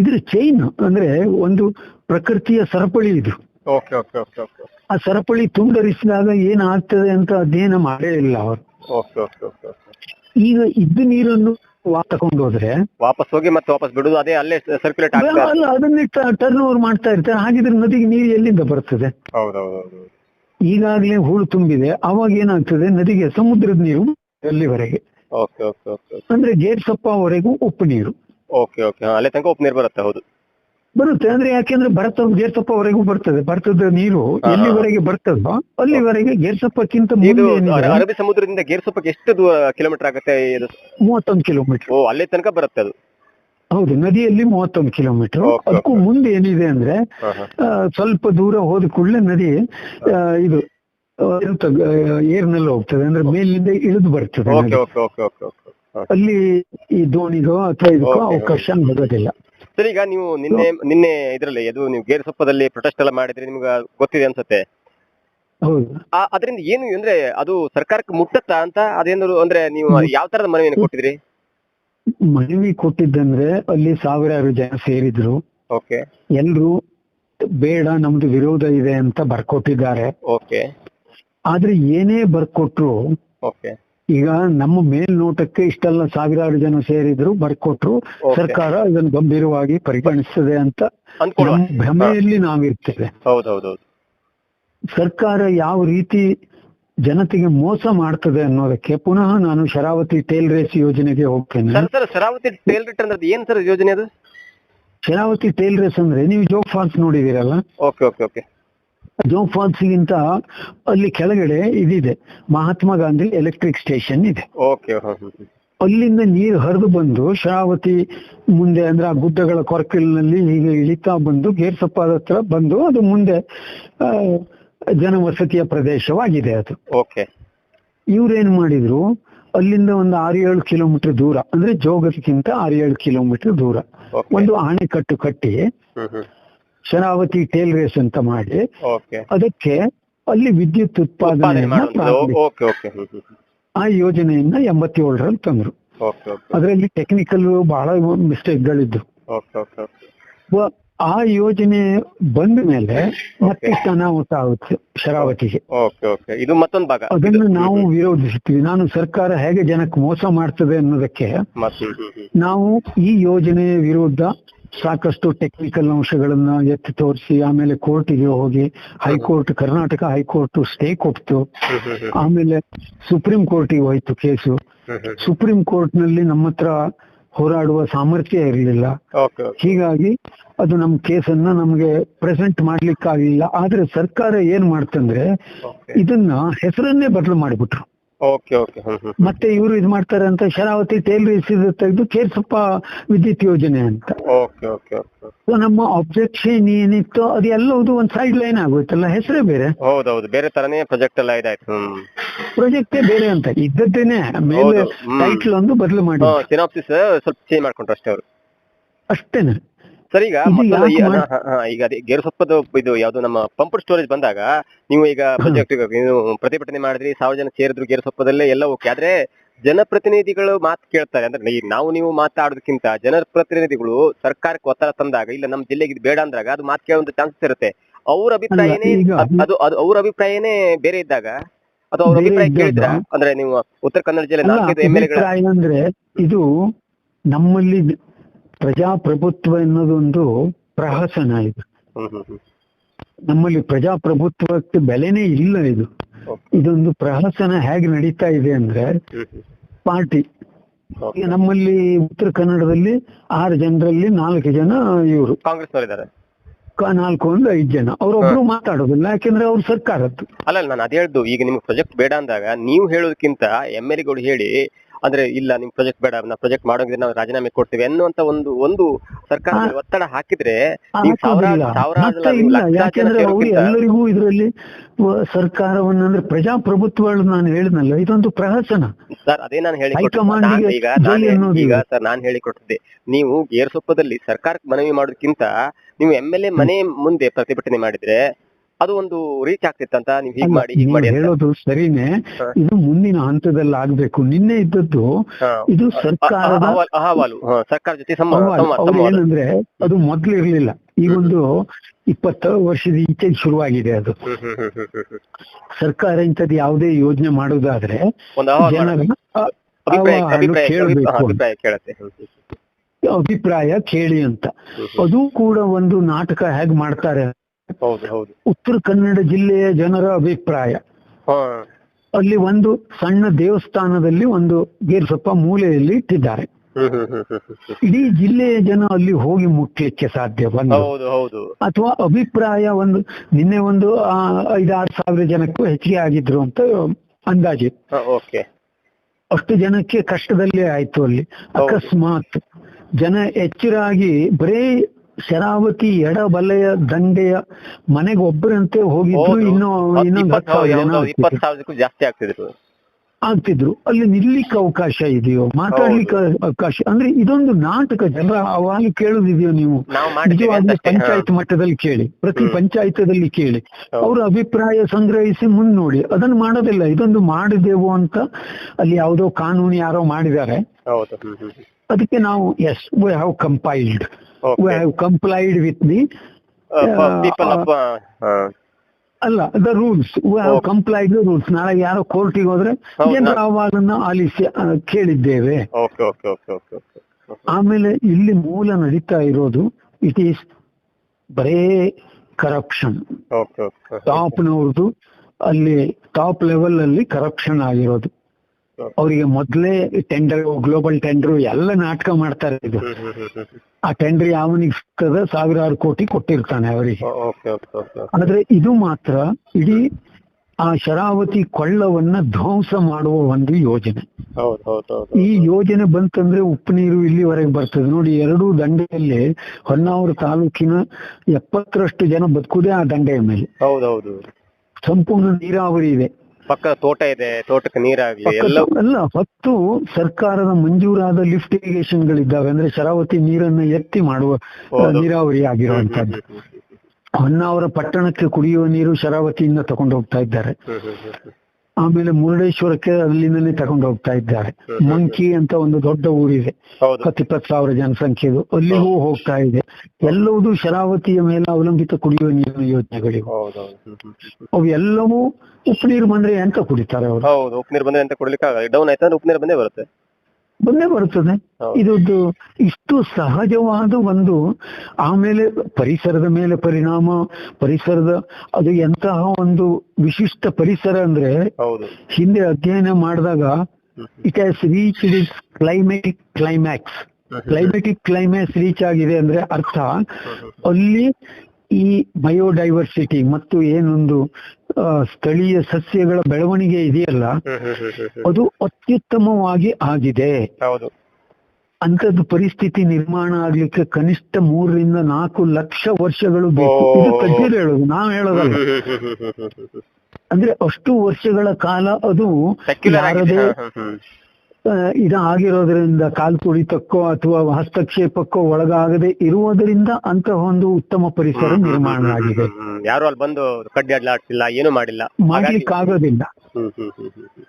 ಇದ್ರ ಚೈನ್ ಅಂದ್ರೆ ಒಂದು ಪ್ರಕೃತಿಯ ಸರಪಳಿ ಇದು. ಆ ಸರಪಳಿ ತುಂಡರಿಸಿದಾಗ ಏನಾಗ್ತದೆ ಅಂತ ಅಧ್ಯಯನ ಮಾಡೇ ಇಲ್ಲ ಅವರು. ಈಗ ಇದ್ದ ನೀರನ್ನು ತಕೊಂಡು ಹೋದ್ರೆ ವಾಪಸ್ ಹೋಗಿ ಮತ್ತೆ ವಾಪಸ್ ಬಿಡುದು ಅದೇ ಅಲ್ಲೇ ಸರ್ಕ್ಯುಲೇಟ್ ಆಗ್ತದೆ. ಅಲ್ಲ ಅದನ್ನೇ ಟರ್ನ್ ಓವರ್ ಮಾಡ್ತಾ ಇರ್ತಾರೆ. ಹಾಗಿದ್ರೆ ನದಿಗೆ ನೀರು ಎಲ್ಲಿಂದ ಬರ್ತದೆ? ಈಗಾಗ್ಲೇ ಈಗಾಗಲೇ ಹೂಳು ತುಂಬಿದೆ. ಅವಾಗ ಏನಾಗ್ತದೆ? ನದಿಗೆ ಸಮುದ್ರದ ನೀರು ಎಲ್ಲಿವರೆಗೆ? ಓಕೆ ಓಕೆ ಓಕೆ ಅಂದ್ರೆ ಗೇರ್ಸಪ್ಪವರೆಗೂ ಉಪ್ಪು ನೀರು. ಓಕೆ ಓಕೆ ಅಲ್ಲೇ ತನಕ ಉಪ್ಪು ನೀರು ಬರುತ್ತೆ ಹೌದು. ಬರುತ್ತೆ ಅಂದ್ರೆ ಯಾಕೆಂದ್ರೆ ಭರತ ಗೇರ್ಸಪ್ಪವರೆಗೂ ಬರ್ತದೆ. ಭರತದ ನೀರು. ಎಲ್ಲಿವರೆಗೆ ಬರ್ತದೋ ಅಲ್ಲಿವರೆಗೆ ಗೇರ್ಸಪ್ಪಕ್ಕಿಂತ ಇದು ಅರಬ್ಬಿ ಸಮುದ್ರದಿಂದ ಗೇರ್ಸೊಪ್ಪಕ್ಕೆ ಎಷ್ಟು ದೂರ ಕಿಲೋಮೀಟರ್ ಆಗುತ್ತೆ ಇದು? ಮೂವತ್ತೊಂದು ಕಿಲೋಮೀಟರ್. ಓ ಅಲ್ಲೇ ತನಕ ಬರುತ್ತೆ ಅದು. ಹೌದು ನದಿಯಲ್ಲಿ ಮೂವತ್ತೊಂದು ಕಿಲೋಮೀಟರ್. ಅದಕ್ಕೂ ಮುಂದೆ ಏನಿದೆ ಅಂದ್ರೆ ಸ್ವಲ್ಪ ದೂರ ಹೋದ ಕೂಡಲೇ ನದಿ ಆ, ಏರ್ನಲ್ಲಿ ಹೋಗ್ತದೆ ಅಂದ್ರೆ ಮೇಲಿಂದ ಇಳಿದು ಬರ್ತದೆ ಅಲ್ಲಿ ಈ ದೋಣಿಗೋ ಅಥವಾ ಇದಕ್ಕೋ ಅವಕಾಶ ಆಗೋದಿಲ್ಲ ಸರ್ ಈಗ ನೀವು ನಿನ್ನೆ ನಿನ್ನೆ ಇದರಲ್ಲಿ ಅದು ನೀವು ಗೇರ್ಸೊಪ್ಪದಲ್ಲಿ ಪ್ರೊಟೆಸ್ಟ್ ಎಲ್ಲ ಮಾಡಿದ್ರೆ ನಿಮ್ಗೆ ಗೊತ್ತಿದೆ ಅನ್ಸುತ್ತೆ. ಅದರಿಂದ ಏನು ಅಂದ್ರೆ ಅದು ಸರ್ಕಾರಕ್ಕೆ ಮುಟ್ಟತ್ತಾ ಅಂತ ಅದೇನಾದ್ರು ಅಂದ್ರೆ ನೀವು ಯಾವ ತರದ ಮನವಿಯನ್ನು ಕೊಟ್ಟಿದ್ರಿ? ಮನವಿ ಕೊಟ್ಟಿದ್ದಂದ್ರೆ ಅಲ್ಲಿ ಸಾವಿರಾರು ಜನ ಸೇರಿದ್ರು. ಓಕೆ ಎಲ್ರು ಬೇಡ ನಮ್ದು ವಿರೋಧ ಇದೆ ಅಂತ ಬರ್ಕೊಟ್ಟಿದ್ದಾರೆ. ಓಕೆ ಆದ್ರೆ ಏನೇ ಬರ್ಕೊಟ್ರು ಈಗ ನಮ್ಮ ಮೇಲ್ನೋಟಕ್ಕೆ ಇಷ್ಟೆಲ್ಲ ಸಾವಿರಾರು ಜನ ಸೇರಿದ್ರು ಬರ್ಕೊಟ್ರು. ಸರ್ಕಾರ ಇದನ್ನು ಗಂಭೀರವಾಗಿ ಪರಿಗಣಿಸ್ತದೆ ಅಂತ ಭ್ರಮೆಯಲ್ಲಿ ನಾವಿರ್ತೇವೆ. ಸರ್ಕಾರ ಯಾವ ರೀತಿ ಜನತೆಗೆ ಮೋಸ ಮಾಡ್ತದೆ ಅನ್ನೋದಕ್ಕೆ ಪುನಃ ನಾನು ಶರಾವತಿ ಟೇಲ್ ರೇಸ್ ಯೋಜನೆಗೆ ಹೋಗ್ತೇನೆ. ಶರಾವತಿ ಟೇಲ್ ರೇಟ್ ಅಂದ್ರೆ ಏನ್ ಸರ್ ಯೋಜನೆ ಅದು? ಶರಾವತಿ ಟೇಲ್ರೇಸ್ ಅಂದ್ರೆ ನೀವು Jog falls ನೋಡಿದಿರಲ್ಲ okay okay okay. Jog falls ಗಿಂತ ಅಲ್ಲಿ ಕೆಳಗಡೆ ಇದಿದೆ. ಮಹಾತ್ಮ ಗಾಂಧಿ ಎಲೆಕ್ಟ್ರಿಕ್ ಸ್ಟೇಷನ್ ಇದೆ. ಅಲ್ಲಿಂದ ನೀರು ಹರಿದು ಬಂದು ಶರಾವತಿ ಮುಂದೆ ಅಂದ್ರೆ ಆ ಗುಡ್ಡಗಳ ಕೊರಕಲ್ನಲ್ಲಿ ಈಗ ಇಳಿತಾ ಬಂದು ಗೇರ್ಸಪ್ಪಾದ ಹತ್ರ ಬಂದು ಅದು ಮುಂದೆ ಜನವಸತಿಯ ಪ್ರದೇಶವಾಗಿದೆ ಅದು. ಓಕೆ ಇವ್ರೇನ್ ಮಾಡಿದ್ರು? ಅಲ್ಲಿಂದ ಒಂದು ಆರು ಏಳು ಕಿಲೋಮೀಟರ್ ದೂರ ಅಂದ್ರೆ ಜೋಗಕ್ಕಿಂತ ಆರು ಏಳು ಕಿಲೋಮೀಟರ್ ದೂರ. ಒಂದು ಆಣೆಕಟ್ಟು ಕಟ್ಟಿ ಶರಾವತಿ ಟೇಲ್ ರೇಸ್ ಅಂತ ಮಾಡಿ ಅದಕ್ಕೆ ಅಲ್ಲಿ ವಿದ್ಯುತ್ ಉತ್ಪಾದನೆ. ಆ ಯೋಜನೆಯನ್ನ ಎಂಬತ್ತೇಳರಲ್ಲಿ ತಂದ್ರು. ಅದರಲ್ಲಿ ಟೆಕ್ನಿಕಲ್ ಬಹಳ ಮಿಸ್ಟೇಕ್ ಗಳಿದ್ರು ಆ ಯೋಜನೆ ಬಂದ ಮೇಲೆ ಮತ್ತೆ ಅನಾಹುತ ಆಗುತ್ತೆ ಶರಾವತಿಗೆ. ಇದು ಮತ್ತೊಂದು ಭಾಗ. ಅದನ್ನು ನಾವು ವಿರೋಧಿಸುತ್ತೀವಿ. ನಾನು ಸರ್ಕಾರ ಹೇಗೆ ಜನಕ್ಕೆ ಮೋಸ ಮಾಡ್ತದೆ ಅನ್ನೋದಕ್ಕೆ. ನಾವು ಈ ಯೋಜನೆಯ ವಿರುದ್ಧ ಸಾಕಷ್ಟು ಟೆಕ್ನಿಕಲ್ ಅಂಶಗಳನ್ನ ಎತ್ತಿ ತೋರಿಸಿ ಆಮೇಲೆ ಕೋರ್ಟಿಗೆ ಹೋಗಿ high court Karnataka high court stay hmm. ಆಮೇಲೆ ಸುಪ್ರೀಂ ಕೋರ್ಟಿಗೆ ಹೋಯ್ತು ಕೇಸು. ಸುಪ್ರೀಂ ಕೋರ್ಟ್ನಲ್ಲಿ ನಮ್ಮ ಹತ್ರ ಹೋರಾಡುವ ಸಾಮರ್ಥ್ಯ ಇರಲಿಲ್ಲ. ಹೀಗಾಗಿ ಅದು ನಮ್ಮ ಕೇಸನ್ನ ನಮಗೆ ಪ್ರೆಸೆಂಟ್ ಮಾಡ್ಲಿಕ್ಕಾಗಲಿಲ್ಲ. ಆದ್ರೆ ಸರ್ಕಾರ ಏನ್ ಮಾಡ್ತಂದ್ರೆ ಇದನ್ನ ಹೆಸರನ್ನೇ ಬದಲು ಮಾಡಿಬಿಟ್ರು. ಓಕೆ ಓಕೆ ಮತ್ತೆ ಇವರು ಇದು ಮಾಡ್ತಾರೆ ಅಂತ ಶರಾವತಿ ಟೇಲ್ ತೆಗೆದು ಕೇರ್ಸಪ್ಪ ವಿದ್ಯುತ್ ಯೋಜನೆ ಅಂತ. ಓಕೆ ಓಕೆ ಸೊ ನಮ್ಮ ಅಬ್ಜೆಕ್ಷನ್ ಏನಿತ್ತು ಅದು ಎಲ್ಲವುದು ಒಂದು ಸೈಡ್ ಲೈನ್ ಆಗೋಯ್ತಲ್ಲ ಹೆಸರೇ ಬೇರೆ. ಹೌದೌದು ಬೇರೆ ತರನೇ ಪ್ರಾಜೆಕ್ಟ್ ಎಲ್ಲ ಇದಾಯ್ತು ಪ್ರಾಜೆಕ್ಟ್ ಬೇರೆ ಅಂತ ಇದ್ದದ್ದೇನೆ ಮೇಲೆ. ಟೈಟ್ಲ್ ಒಂದು ಬದಲು ಮಾಡಿ ಸಿನಾಪ್ಸಿಸ್ ಸ್ವಲ್ಪ ಚೇಂಜ್ ಮಾಡ್ಕೊಂಡ್ರು ಅಷ್ಟೇ ಅವರು. ಅಷ್ಟೇನೆ. ಸರ್ ಈಗ ಇದು ಮತ್ತೊಂದು ಈ- ಮಾಡ್- ಹ, ಹ, ಈಗ ಅದೇ ಗೇರುಸೊಪ್ಪದು ಇದು ಯಾವ್ದು ನಮ್ಮ ಪಂಪ್ ಸ್ಟೋರೇಜ್ ಬಂದಾಗ ನೀವು ಈಗ ಪ್ರಾಜೆಕ್ಟ್ ನೀವು ಪ್ರತಿಭಟನೆ ಮಾಡಿದ್ರಿ ಸಾವಿರ ಜನ ಸೇರಿದ್ರು ಗೇರುಸೊಪ್ಪದಲ್ಲೇ ಎಲ್ಲ ಓಕೆ ಆದ್ರೆ ಜನಪ್ರತಿನಿಧಿಗಳು ಮಾತು ಕೇಳ್ತಾರೆ ಅಂದ್ರೆ ಈ ನಾವು ನೀವು ಮಾತಾಡೋದಕ್ಕಿಂತ ಜನಪ್ರತಿನಿಧಿಗಳು ಸರ್ಕಾರಕ್ಕೆ ಒತ್ತಡ ತಂದಾಗ ಇಲ್ಲ ನಮ್ಮ ಜಿಲ್ಲೆಗೆ ಇದು ಬೇಡ ಅಂದಾಗ ಅದು ಮಾತು ಕೇಳುವಂತ ಚಾನ್ಸಸ್ ಇರುತ್ತೆ. ಅವ್ರ ಅಭಿಪ್ರಾಯನೇ ಈಗ- ಅದ್- ಅದು ಅದು ಅವ್ರ ಅಭಿಪ್ರಾಯನೇ ಬೇರೆ ಇದ್ದಾಗ ಅದು ಅವ್ರ ಬೇರೆ ಅಭಿಪ್ರಾಯ ಇದ್ದಾಗ- ಕೇಳಿದ್ರ? ಅಂದ್ರೆ ನೀವು ಉತ್ತರ ಕನ್ನಡ ಜಿಲ್ಲೆ ಅಲ್ಲ, ನಾಲ್ಕೈದು ಎಂ ಎಲ್ಗಳ ಅಭಿಪ್ರಾಯ ಅಂದ್ರೆ ಇದು ನಮ್ಮಲ್ಲಿ ಪ್ರಜಾಪ್ರಭುತ್ವ ಎನ್ನುವುದೊಂದು ಪ್ರಹಸನ ಇದು. ನಮ್ಮಲ್ಲಿ ಪ್ರಜಾಪ್ರಭುತ್ವಕ್ಕೆ ಬೆಲೆನೇ ಇಲ್ಲ ಇದು. ಇದೊಂದು ಪ್ರಹಸನ ಹೇಗೆ ನಡೀತಾ ಇದೆ ಅಂದ್ರೆ ಪಾರ್ಟಿ. ಈಗ ನಮ್ಮಲ್ಲಿ ಉತ್ತರ ಕನ್ನಡದಲ್ಲಿ ಆರು ಜನರಲ್ಲಿ ನಾಲ್ಕು ಜನ ಇವರು. ಇದ್ದಾರೆ ನಾಲ್ಕು ಒಂದು ಐದು ಜನ. ಅವರೊಬ್ರು ಮಾತಾಡೋದಿಲ್ಲ ಯಾಕೆಂದ್ರೆ ಅವ್ರು ಸರ್ಕಾರದ್ದು. ಅಲ್ಲ ನಾನು ಅದೇ ಹೇಳ್ದು ಈಗ ನಿಮ್ಗೆ ಪ್ರಾಜೆಕ್ಟ್ ಬೇಡ ಅಂದಾಗ ನೀವು ಹೇಳೋದಕ್ಕಿಂತ ಎಂ ಎಲ್ ಹೇಳಿ ಅಂದ್ರೆ ಇಲ್ಲ ನಿಮ್ ಪ್ರಾಜೆಕ್ಟ್ ಬೇಡ ನಾವು ಪ್ರಾಜೆಕ್ಟ್ ಮಾಡೋದ್ರೆ ನಾವು ರಾಜೀನಾಮೆ ಕೊಡ್ತೀವಿ ಅನ್ನುವಂತ ಒಂದು ಒಂದು ಸರ್ಕಾರ ಒತ್ತಡ ಹಾಕಿದ್ರೆ ಎಲ್ಲರಿಗೂ ಇದರಲ್ಲಿ ಸರ್ಕಾರವನ್ನ ಅಂದ್ರೆ ಪ್ರಜಾಪ್ರಭುತ್ವ ನಾನು ಹೇಳಿದ್ನಲ್ಲ ಇದೊಂದು ಪ್ರಹಸನ. ಸರ್ ಅದೇ ನಾನು ಹೇಳಿ ಈಗ ಈಗ ಸರ್ ನಾನು ಹೇಳಿಕೊಟ್ಟಿದ್ದೆ. ನೀವು ಗೇರ್ಸೊಪ್ಪದಲ್ಲಿ ಸರ್ಕಾರಕ್ಕೆ ಮನವಿ ಮಾಡೋದಕ್ಕಿಂತ ನೀವು ಎಂ ಎಲ್ ಎ ಮನೆ ಮುಂದೆ ಪ್ರತಿಭಟನೆ ಮಾಡಿದ್ರೆ ಅದು ಒಂದು ರೀಚ್ ಆಗ್ತಿತ್ತಂತ ನೀವು ಹೀಗ್ ಮಾಡಿ ಹೀಗ್ ಮಾಡಿ ಅಂತ. ಹೇಳೋದು ಸರಿನೇ. ಇದು ಮುಂದಿನ ಹಂತದಲ್ಲಿ ಆಗ್ಬೇಕು. ನಿನ್ನೆ ಇದ್ದದ್ದು ಇದು ಅ- ಸರ್ಕಾರದ ಅಹವಾಲು ಅಹವಾಲು. ಹಾ, ಸರ್ಕಾರ ಜೊತೆ ಸಂವಾದ ಅಹವಾಲು. ಸಂವಾದ ಅವ್ರು ಸಂವಾದ. ಏನಂದ್ರೆ ಅದು ಮೊದ್ಲು ಇರ್ಲಿಲ್ಲ. ಈಗೊಂದು ಇಪ್ಪತ್ತ ವರ್ಷದ ಈಚೆಗೆ ಶುರುವಾಗಿದೆ ಅದು. ಹ್ಮ್ ಹ್ಮ್ ಹ್ಮ್ ಹ್ಮ್ ಹ್ಮ್ ಹ್ಮ್. ಸರ್ಕಾರ ಇಂಥದ್ದು ಯಾವುದೇ ಯೋಜನೆ ಮಾಡೋದಾದ್ರೆ ಒಂದು ಅಹವಾಲು ಜನರ ಮಾಡೋದು. ಅ- ಅಭಿಪ್ರಾಯ ಅಹವಾಲು ಅಭಿಪ್ರಾಯ ಕೇಳ್ಬೇಕು ಅಂತ. ಅಭಿಪ್ರಾಯ ಕೇಳತ್ತೆ. ಹ್ಮ್ ಹ್ಮ್. ಅಭಿಪ್ರಾಯ ಕೇಳಿ ಅಂತ. ಹ್ಮ್ ಹ್ಮ್. ಅದು ಕೂಡ ಒಂದು ನಾಟಕ ಹೇಗ್ ಮಾಡ್ತಾರೆ ಉತ್ತರ ಕನ್ನಡ ಜಿಲ್ಲೆಯ ಜನರ ಅಭಿಪ್ರಾಯ. ಅಲ್ಲಿ ಒಂದು ಸಣ್ಣ ದೇವಸ್ಥಾನದಲ್ಲಿ ಒಂದು ಗೇರ್ಸಪ್ಪ ಮೂಲೆಯಲ್ಲಿ ಇಟ್ಟಿದ್ದಾರೆ. ಇಡೀ ಜಿಲ್ಲೆಯ ಜನ ಅಲ್ಲಿ ಹೋಗಿ ಮುಟ್ಲಿಕ್ಕೆ ಸಾಧ್ಯ ಒಂದು. ಅಥವಾ ಅಭಿಪ್ರಾಯ ಒಂದು ನಿನ್ನೆ ಒಂದು ಐದಾರು ಸಾವಿರ ಜನಕ್ಕೂ ಹೆಚ್ಚಿಗೆ ಆಗಿದ್ರು ಅಂತ ಅಂದಾಜು. ಅಷ್ಟು ಜನಕ್ಕೆ ಕಷ್ಟದಲ್ಲೇ ಆಯ್ತು ಅಲ್ಲಿ. ಅಕಸ್ಮಾತ್ ಜನ ಎಚ್ಚರಾಗಿ ಬರೇ ಶರಾವತಿ ಎಡಬಲೆಯ ದಂಡೆಯ ಮನೆಗೆ ಒಬ್ಬರಂತೆ ಹೋಗಿದ್ರು ಇನ್ನು ಇನ್ನೊಂದು. ಇಪ್ಪತ್ತು ಸಾವಿರಕ್ಕೂ ಜಾಸ್ತಿ ಆಗ್ತಿದ್ರು. ಆಗ್ತಿದ್ರು. ಅಲ್ಲಿ ನಿಲ್ಲಿಕ್ಕೆ ಅವಕಾಶ ಇದೆಯೋ? ಮಾತಾಡ್ಲಿಕ್ಕೆ ಅವಕಾಶ. ಅಂದ್ರೆ ಇದೊಂದು ನಾಟಕ ಜನರ ಅವಾಗ ಕೇಳುದಿದೆಯೋ ನೀವು? ಪಂಚಾಯತ್ ಮಟ್ಟದಲ್ಲಿ ಕೇಳಿ. ಪ್ರತಿ. ಪಂಚಾಯತದಲ್ಲಿ ಕೇಳಿ. ಅವರ ಅಭಿಪ್ರಾಯ ಸಂಗ್ರಹಿಸಿ ಮುಂದ್ ನೋಡಿ ಅದನ್ನು ಮಾಡೋದಿಲ್ಲ. ಇದೊಂದು ಮಾಡಿದೆವು ಅಂತ ಅಲ್ಲಿ ಯಾವುದೋ ಕಾನೂನು ಯಾರೋ ಮಾಡಿದ್ದಾರೆ. ಅದಕ್ಕೆ ನಾವು yes we have compiled we. Have complied with the ಅಲ್ಲ ದ ರೂಲ್ಸ್. ಕಂಪ್ಲೈಡ್ ರೂಲ್ಸ್ ನಾಳೆ ಯಾರೋ ಕೋರ್ಟಿಗೆ ಹೋದ್ರೆ ಅಹವಾಲನ್ನ ಆಲಿಸಿ ಕೇಳಿದ್ದೇವೆ. Okay okay okay okay okay. ಆಮೇಲೆ ಇಲ್ಲಿ ಮೂಲ ನಡೀತಾ ಇರೋದು ಇಟ್ ಈಸ್ ಬರೇ ಕರಪ್ಷನ್ ಟಾಪ್ನವ್ರದ್ದು ಅಲ್ಲಿ ಟಾಪ್ ಲೆವೆಲ್ ಅಲ್ಲಿ ಕರಪ್ಷನ್ ಆಗಿರೋದು. ಅವರಿಗೆ ಮೊದಲೇ ಟೆಂಡರ್ ಗ್ಲೋಬಲ್ ಟೆಂಡರ್ ಎಲ್ಲ ನಾಟಕ ಮಾಡ್ತಾರೆ ಇದು. ಆ ಟೆಂಡರ್ ಯಾವನಿಗೆ ಸಿಗ್ತದ ಸಾವಿರಾರು ಕೋಟಿ ಕೊಟ್ಟಿರ್ತಾನೆ ಅವರಿಗೆ. ಆದ್ರೆ ಇದು ಮಾತ್ರ ಇಡೀ ಆ ಶರಾವತಿ ಕೊಳ್ಳವನ್ನ ಧ್ವಂಸ ಮಾಡುವ ಒಂದು ಯೋಜನೆ. ಈ ಯೋಜನೆ ಬಂತಂದ್ರೆ ಉಪ್ಪು ನೀರು ಇಲ್ಲಿವರೆಗೆ ಬರ್ತದೆ. ನೋಡಿ ಎರಡೂ ದಂಡೆಯಲ್ಲಿ ಹೊನ್ನಾವರ ತಾಲೂಕಿನ ಎಪ್ಪತ್ತರಷ್ಟು ಜನ ಬದುಕುದೇ ಆ ದಂಡೆಯ ಮೇಲೆ. ಸಂಪೂರ್ಣ ನೀರಾವರಿ ಇದೆ. ಪಕ್ಕ ತೋಟ ಇದೆ ತೋಟಕ್ಕೆ ನೀರಾಗ್ಲಿ ಎಲ್ಲ ಅಲ್ಲ ಹತ್ತು ಸರ್ಕಾರದ ಮಂಜೂರಾದ ಲಿಫ್ಟ್ ಇರಿಗೇಷನ್ ಗಳಿದ್ದಾವೆ ಅಂದ್ರೆ ಶರಾವತಿ ನೀರನ್ನ ಎತ್ತಿ ಮಾಡುವ. ನೀರಾವರಿ ಆಗಿರುವಂತದ್ದು ಹೊನ್ನಾವರ ಪಟ್ಟಣಕ್ಕೆ ಕುಡಿಯುವ ನೀರು ಶರಾವತಿಯಿಂದ ತಗೊಂಡು ಹೋಗ್ತಾ ಇದ್ದಾರೆ. ಆಮೇಲೆ ಮುರುಡೇಶ್ವರಕ್ಕೆ ಅಲ್ಲಿಂದನೇ ತಗೊಂಡು ಹೋಗ್ತಾ ಇದ್ದಾರೆ. ಮಂಕಿ ಅಂತ ಒಂದು ದೊಡ್ಡ ಊರಿದೆ. ಹತ್ತು ಹತ್ತಿಪ್ಪತ್ತು ಸಾವಿರ ಜನಸಂಖ್ಯೆದು. ಅಲ್ಲಿಗೂ ಹೋಗ್ತಾ ಇದೆ. ಎಲ್ಲವೂ ಶರಾವತಿಯ ಮೇಲೆ ಅವಲಂಬಿತ ಕುಡಿಯುವ ನೀರಿನ ಯೋಜನೆಗಳಿವೆ. ಅವು ಎಲ್ಲವೂ ಉಪ್ಪು ನೀರು ಬಂದ್ರೆ ಎಂತ ಕುಡಿತಾರೆ ಅವರು? ಹೌದು ಉಪ್ಪು ನೀರು ಬಂದ್ರೆ ಅಂತ ಕುಡಿಲಿಕ್ಕೆ ಡೌನ್ ಆಯ್ತಂದ್ರೆ ಉಪ್ಪು ನೀರು ಬಂದೇ ಬರುತ್ತೆ. ಬಂದೇ ಬರುತ್ತದೆ. ಇದೊಂದು ಇಷ್ಟು ಸಹಜವಾದ ಒಂದು ಆಮೇಲೆ ಪರಿಸರದ ಮೇಲೆ ಪರಿಣಾಮ ಪರಿಸರದ ಅದು ಎಂತಹ ಒಂದು ವಿಶಿಷ್ಟ ಪರಿಸರ ಅಂದ್ರೆ ಹಿಂದೆ. ಅಧ್ಯಯನ ಮಾಡಿದಾಗ it has reach its climatic climax. Climatic climax reach ಆಗಿದೆ ಅಂದ್ರೆ ಅರ್ಥ. ಅಲ್ಲಿ ಈ ಬಯೋಡೈವರ್ಸಿಟಿ ಮತ್ತು ಏನೊಂದು ಸ್ಥಳೀಯ ಸಸ್ಯಗಳ ಬೆಳವಣಿಗೆ ಇದೆಯಲ್ಲ. ಅದು ಅತ್ಯುತ್ತಮವಾಗಿ ಆಗಿದೆ ಅಂತದ್ದು ಪರಿಸ್ಥಿತಿ ನಿರ್ಮಾಣ ಆಗ್ಲಿಕ್ಕೆ ಕನಿಷ್ಠ ಮೂರರಿಂದ ನಾಲ್ಕು ಲಕ್ಷ ವರ್ಷಗಳು ಬೇಕು. ಇದು ಹೇಳೋದು ನಾವ್ ಹೇಳೋದಲ್ಲ. ಅಂದ್ರೆ ಅಷ್ಟು ವರ್ಷಗಳ ಕಾಲ ಅದು. ಯಾರದೇ ಹ್ಮ್ ಹ್ಮ್ ಹ್ಮ್. ಆ, ಇದು ಆಗಿರೋದ್ರಿಂದ ಕಾಲ್ ತುಳಿತಕ್ಕೋ ಅಥವಾ ಹಸ್ತಕ್ಷೇಪಕ್ಕೋ ಒಳಗಾಗದೆ ಇರುವುದರಿಂದ ಅಂತಹ ಒಂದು ಉತ್ತಮ ಪರಿಸರ ನಿರ್ಮಾಣ ಆಗಿದೆ. ಯಾರು ಅಲ್ಲಿ ಬಂದು ಕಡ್ಡಿ ಅಡ್ಲಾಡ್ಸಿಲ್ಲ ಏನು ಮಾಡಿಲ್ಲ ಮಾಡ್ಲಿಕ್ಕೆ ಆಗೋದಿಲ್ಲ.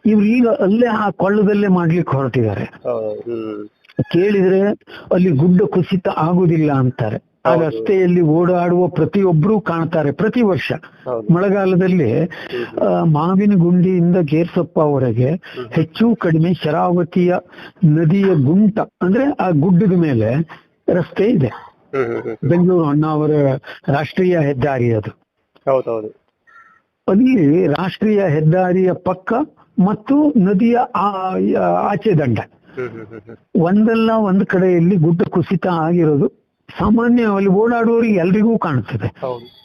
ಇವ್ರು ಈಗ ಅಲ್ಲೇ ಆ ಕೊಳ್ಳದಲ್ಲೇ ಮಾಡ್ಲಿಕ್ಕೆ ಹೊರಟಿದ್ದಾರೆ. ಕೇಳಿದ್ರೆ ಅಲ್ಲಿ ಗುಡ್ಡ ಕುಸಿತ ಆಗುದಿಲ್ಲ ಅಂತಾರೆ ಆ. ರಸ್ತೆಯಲ್ಲಿ ಓಡಾಡುವ ಪ್ರತಿಯೊಬ್ಬರು ಕಾಣ್ತಾರೆ ಪ್ರತಿ ವರ್ಷ. ಮಳೆಗಾಲದಲ್ಲಿ ಮಾವಿನ ಗುಂಡಿಯಿಂದ ಗೇರ್ಸಪ್ಪವರೆಗೆ ಹೆಚ್ಚು ಕಡಿಮೆ ಶರಾವತಿಯ ನದಿಯ ಗುಂಟ ಅಂದ್ರೆ ಆ ಗುಡ್ಡದ ಮೇಲೆ ರಸ್ತೆ ಇದೆ. ಬೆಂಗಳೂರು ಅಣ್ಣಾವರ ರಾಷ್ಟ್ರೀಯ ಹೆದ್ದಾರಿ ಅದು. ಹೌದೌದು. ಅಲ್ಲಿ ರಾಷ್ಟ್ರೀಯ ಹೆದ್ದಾರಿಯ ಪಕ್ಕ ಮತ್ತು ನದಿಯ ಆ- ಆಚೆ ದಂಡ. ಒಂದಲ್ಲ ಒಂದು ಕಡೆಯಲ್ಲಿ ಗುಡ್ಡ ಕುಸಿತ ಆಗಿರೋದು ಸಾಮಾನ್ಯ ಅಲ್ಲಿ ಓಡಾಡುವವರಿಗೆ ಎಲ್ರಿಗೂ ಕಾಣುತ್ತದೆ. ಹೌದು.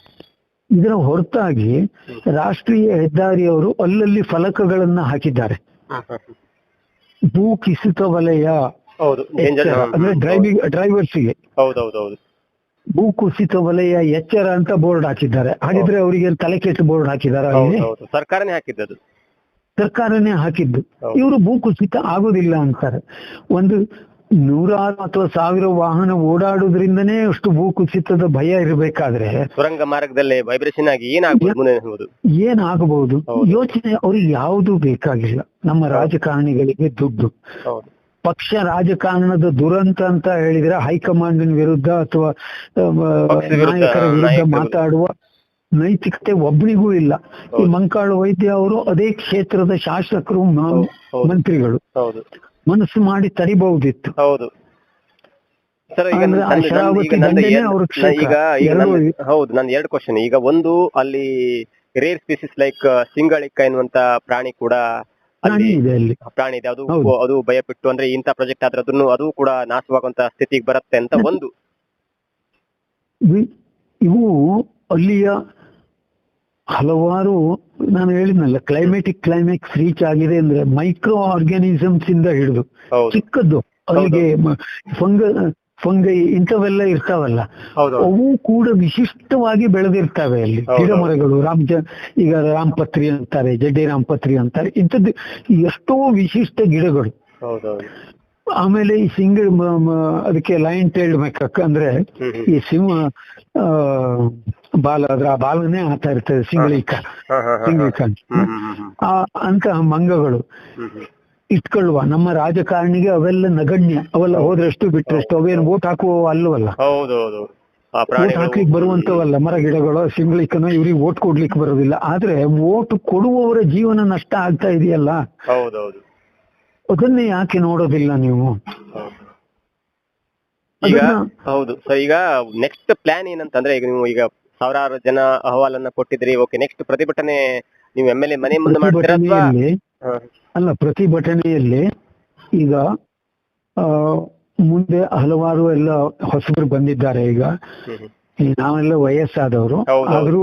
ಇದರ ಹೊರತಾಗಿ ರಾಷ್ಟ್ರೀಯ ಹೆದ್ದಾರಿಯವರು ಅಲ್ಲಲ್ಲಿ ಫಲಕಗಳನ್ನ ಹಾಕಿದ್ದಾರೆ. ಭೂ ಕಿಸಿತ ವಲಯ ಅಂದ್ರೆ ಡ್ರೈವಿಂಗ್ ಡ್ರೈವರ್ಸ್ಗೆ ಭೂ ಕುಸಿತ ವಲಯ ಎಚ್ಚರ ಅಂತ ಬೋರ್ಡ್ ಹಾಕಿದ್ದಾರೆ. ಹಾಗಿದ್ರೆ ಅವರಿಗೆ ತಲೆ ಕೆಟ್ಟು ಬೋರ್ಡ್ ಹಾಕಿದ್ದಾರೆ ಸರ್ಕಾರನೇ ಹಾಕಿದ್ದು ಸರ್ಕಾರನೇ ಹಾಕಿದ್ದು. ಇವರು ಭೂ ಕುಸಿತ ಆಗೋದಿಲ್ಲ ಅಂತಾರೆ. ಒಂದು ನೂರಾರು ಅಥವಾ ಸಾವಿರ ವಾಹನ ಓಡಾಡುವುದರಿಂದನೇ ಅಷ್ಟು ಭೂ ಕುಸಿತದ ಭಯ ಇರಬೇಕಾದ್ರೆ ಸುರಂಗ ಮಾರ್ಗದಲ್ಲಿ ವೈಬ್ರೇಷನ್ ಆಗಿ ಏನಾಗಬಹುದು? ಏನಾಗಬಹುದು ಯೋಚನೆ ಅವ್ರಿಗೆ ಯಾವುದು ಬೇಕಾಗಿಲ್ಲ. ನಮ್ಮ ರಾಜಕಾರಣಿಗಳಿಗೆ ದುಡ್ಡು. ಪಕ್ಷ ರಾಜಕಾರಣದ ದುರಂತ ಅಂತ ಹೇಳಿದ್ರೆ ಹೈಕಮಾಂಡ್ ವಿರುದ್ಧ ಅಥವಾ ನಾಯಕರ ವಿರುದ್ಧ ಮಾತಾಡುವ ನೈತಿಕತೆ ಒಬ್ಬನಿಗೂ ಇಲ್ಲ. ಈ. ಮಂಕಾಳು ವೈದ್ಯ ಅವರು ಅದೇ ಕ್ಷೇತ್ರದ ಶಾಸಕರು. ಮಂತ್ರಿಗಳು. ಹೌದು. ಮನಸ್ಸು ಮಾಡಿ ತರಿಬಹುದಿತ್ತು. ಹೌದು. ಸರ್ ಈಗ ಹೌದು ನಂದು ಎರಡು ಕ್ವಶನ್ ಈಗ ಒಂದು ಅಲ್ಲಿ ರೇರ್ ಸ್ಪೀಸಿಸ್ ಲೈಕ್ ಸಿಂಗಳಿಕ ಎನ್ನುವಂತ ಪ್ರಾಣಿ ಕೂಡ ಪ್ರಾಣಿ ಅಲ್ಲಿ. ಇದೆ. ಅದು ಭಯ ಅದು ಭಯಪಟ್ಟು ಅಂದ್ರೆ ಇಂತ ಪ್ರಾಜೆಕ್ಟ್ ಆದ್ರೆ ಅದನ್ನು ಅದು ಕೂಡ ನಾಶವಾಗುವಂತ ಸ್ಥಿತಿಗೆ ಬರುತ್ತೆ ಅಂತ ಒಂದು. ಇವು ಅಲ್ಲಿಯ ಹಲವಾರು ನಾನು ಹೇಳಿದ್ನಲ್ಲ ಕ್ಲೈಮೇಟಿಕ್ ಕ್ಲೈಮ್ಯಾಕ್ಸ್ ರೀಚ್ ಆಗಿದೆ ಅಂದ್ರೆ ಮೈಕ್ರೋ ಆರ್ಗ್ಯಾನಿಸಮ್ಸ್ ಇಂದ ಹಿಡಿದು ಚಿಕ್ಕದ್ದು ಅಲ್ಲಿಗೆ ಫಂಗ ಫಂಗೈ ಇಂಥವೆಲ್ಲ ಇರ್ತಾವಲ್ಲ ಅವು ಕೂಡ ವಿಶಿಷ್ಟವಾಗಿ ಬೆಳೆದಿರ್ತವೆ ಅಲ್ಲಿ. ಗಿಡ ಮರಗಳು ರಾಮಜ ಈಗ ರಾಮಪತ್ರಿ ಅಂತಾರೆ ಜಡ್ಡಿ ರಾಮಪತ್ರಿ ಅಂತಾರೆ ಇಂಥದ್ದು ಎಷ್ಟೋ ವಿಶಿಷ್ಟ ಗಿಡಗಳು. ಆಮೇಲೆ ಈ ಸಿಂಗಲ್ ಅದಕ್ಕೆ ಲೈನ್ ಟೈಲ್ಡ್ ಮೆಕಕ್ ಅಂದ್ರೆ. ಈ ಸಿಂಹ ಬಾಲ ಅದ್ರ ಆ ಬಾಲನೇ ಆತ ಇರ್ತದೆ ಸಿಂಗಳಿಕ. ಸಿಂಗಳಿಕ ಅಂತಹ ಮಂಗಗಳು. ಇಟ್ಕೊಳ್ಳುವ. ನಮ್ಮ ರಾಜಕಾರಣಿಗೆ ಅವೆಲ್ಲ ನಗಣ್ಯ. ಅವೆಲ್ಲ ಹೋದ್ರಷ್ಟು ಬಿಟ್ರಷ್ಟು ಅವೇನು ಓಟ್ ಹಾಕುವ ಅಲ್ಲವಲ್ಲ. ಓಟ್ ಹಾಕ್ಲಿಕ್ಕೆ ಬರುವಂತವಲ್ಲ ಮರ ಗಿಡಗಳು ಸಿಂಗಳಿಕನ ಇವ್ರಿಗೆ ಓಟ್ ಕೊಡ್ಲಿಕ್ಕೆ ಬರೋದಿಲ್ಲ ಆದ್ರೆ ವೋಟ್ ಕೊಡುವವರ ಜೀವನ ನಷ್ಟ ಆಗ್ತಾ ಇದೆಯಲ್ಲ? ಹೌದೌದು ಅದನ್ನೇ ಯಾಕೆ ನೋಡೋದಿಲ್ಲ ನೀವು? ಈಗ ಹೌದು. ಸರ್ ಈಗ ನೆಕ್ಸ್ಟ್ ಪ್ಲಾನ್ ಏನಂತಂದ್ರೆ ಈಗ ನೀವು ಈಗ ಸಾವಿರಾರು ಜನ ಅಹವಾಲನ್ನ ಕೊಟ್ಟಿದ್ರಿ ಓಕೆ ನೆಕ್ಸ್ಟ್ ಪ್ರತಿಭಟನೆ ನೀವು ಎಂ ಎಲ್ ಎ ಮನೆ ಮುಂದೆ ಮಾಡ್ತೀರಾ ಅಥವಾ ಅಲ್ಲ ಪ್ರತಿಭಟನೆಯಲ್ಲಿ ಈಗ ಆ, ಮುಂದೆ ಹಲವಾರು ಎಲ್ಲ ಹೊಸಬರು ಬಂದಿದ್ದಾರೆ ಈಗ. ನಾವೆಲ್ಲ ವಯಸ್ಸಾದವರು. ಆದ್ರೂ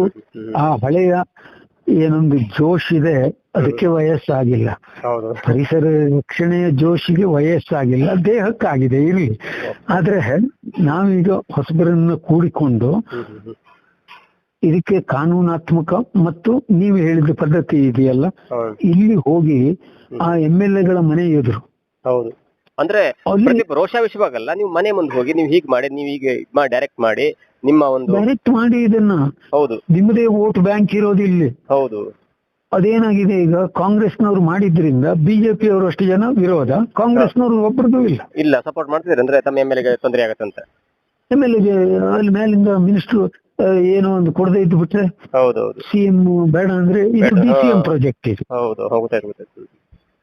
ಆ ಹಳೆಯ ಏನೊಂದು ಜೋಶ್ ಇದೆ ಅದಕ್ಕೆ ವಯಸ್ಸಾಗಿಲ್ಲ. ಪರಿಸರ ರಕ್ಷಣೆಯ ಜೋಶಿಗೆ ವಯಸ್ಸಾಗಿಲ್ಲ ದೇಹಕ್ಕಾಗಿದೆ ಇರಲಿ. ಆದ್ರೆ ನಾವೀಗ ಹೊಸಬರನ್ನ ಕೂಡಿಕೊಂಡು. ಇದಕ್ಕೆ ಕಾನೂನಾತ್ಮಕ ಮತ್ತು ನೀವು ಹೇಳಿದ ಪದ್ಧತಿ ಇದೆಯಲ್ಲ ಇಲ್ಲಿ ಹೋಗಿ ಆ ಎಂ ಎಲ್ ಎಗಳ ಮನೆ ಎದುರು. ಹೌದು. ಅಂದ್ರೆ ರೋಷ ಪ್ರತಿ ರೋಷಾವಿಷವಾಗಲ್ಲ ನೀವು ಮನೆ ಮುಂದೆ ಹೋಗಿ ನೀವು ಹೀಗೆ ಮಾಡಿ ನೀವು ಹೀಗೆ ಡೈರೆಕ್ಟ್ ಮಾಡಿ ನಿಮ್ಮ ಒಂದು ಡೈರೆಕ್ಟ್ ಮಾಡಿ ಇದನ್ನ. ಹೌದು. ನಿಮ್ಮದೇ ವೋಟ್ ಬ್ಯಾಂಕ್ ಇರೋದು ಇಲ್ಲಿ. ಹೌದು. ಅದೇನಾಗಿದೆ ಈಗ ಕಾಂಗ್ರೆಸ್ನವರು ಮಾಡಿದ್ರಿಂದ ಬಿಜೆಪಿ ಅವರು ಅಷ್ಟು ಜನ ವಿರೋಧ ಕಾಂಗ್ರೆಸ್ನವರು ಒಬ್ಬರದು ಇಲ್ಲ. ಇಲ್ಲ ಸಪೋರ್ಟ್ ಮಾಡ್ತಿದ್ರೆ ಅಂದ್ರೆ ತಮ್ಮ ಎಂ ಎಲ್ ಎಗೆ ತೊಂದರೆ ಆಗತ್ತಂತ. ಎಂ ಎಲ್ ಎಗೆ ಅಲ್ಲಿ ಮೇಲಿಂದ ಮಿನಿಸ್ಟರ್ ಏನೋ ಒಂದು ಕೊಡದೆ ಇದ್ದು ಬಿಟ್ರೆ ಹೌದೌದು. ಹೌದು ಸಿಎಂ ಬೇಡ ಅಂದ್ರೆ ಇದು ಬೇಡ, ಡಿ ಸಿಎಂ ಪ್ರಾಜೆಕ್ಟ್ ಇದು. ಹೌದು ಹೋಗ್ತಾ ಗೊತ್ತಾಯ್ತು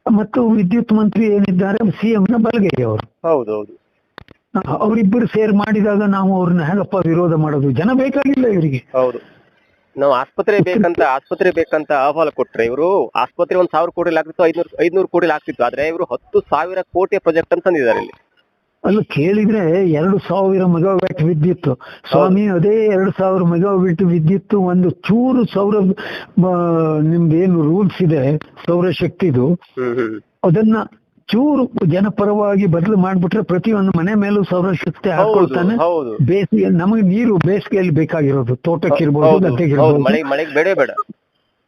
ಮತ್ತು ವಿದ್ಯುತ್ ಮಂತ್ರಿ ಏನಿದ್ದಾರೆ ಸಿಎಂ ನ ಬಲಗೈಯವರು ಹೌದು ಹೌದು ಅವರಿಬ್ಬರು ಸೇರ್ ಮಾಡಿದಾಗ ನಾವು ಅವ್ರನ್ನ ಹೇಗಪ್ಪ ವಿರೋಧ ಮಾಡೋದು ಜನ ಬೇಕಾಗಿಲ್ಲ ಇವರಿಗೆ. ಹೌದು. ನಾವು ಆಸ್ಪತ್ರೆ ಬೇಕಂತ ಆಸ್ಪತ್ರೆ ಬೇಕಂತ ಅಹವಾಲ ಕೊಟ್ರೆ ಇವರು ಆಸ್ಪತ್ರೆ ಒಂದ್ ಸಾವಿರ ಕೋಟಿ ಆಗ್ತಿತ್ತು ಐದ್ನೂರು ಐದ್ನೂರು ಕೋಟಿ ಆಗ್ತಿತ್ತು ಆದ್ರೆ ಇವರು ಹತ್ತು ಸಾವಿರ ಕೋಟಿ ಪ್ರಾಜೆಕ್ಟ್ ಅಂತ ತಂದಿದ್ದಾರೆ ಇಲ್ಲಿ. ಅಲ್ಲ ಕೇಳಿದ್ರೆ ಎರಡು ಸಾವಿರ ಮೆಗಾವ್ಯಾಟ್ ವಿದ್ಯುತ್ ಸ್ವಾಮಿ ಅದೇ ಎರಡು ಸಾವಿರ ಮೆಗಾವ್ಯಾಟ್ ವಿದ್ಯುತ್ ಒಂದು ಚೂರು ಸೌರ ನಿಮ್ದು ಏನು ರೂಲ್ಸ್ ಇದೆ ಸೌರಶಕ್ತಿದು ಅದನ್ನ ಚೂರು ಜನಪರವಾಗಿ ಬದಲು ಮಾಡ್ಬಿಟ್ರೆ ಪ್ರತಿಯೊಂದು ಮನೆ ಮೇಲೂ ಸೌರಶಕ್ತಿ ಹಾಕೊಳ್ತಾನೆ. ಬೇಸಿಗೆ ನಮಗೆ ನೀರು ಬೇಸಿಗೆಯಲ್ಲಿ ಬೇಕಾಗಿರೋದು ತೋಟಕ್ಕಿರ್ಬೋದು ಗದ್ದೆಗಿರ್ಬೋದು.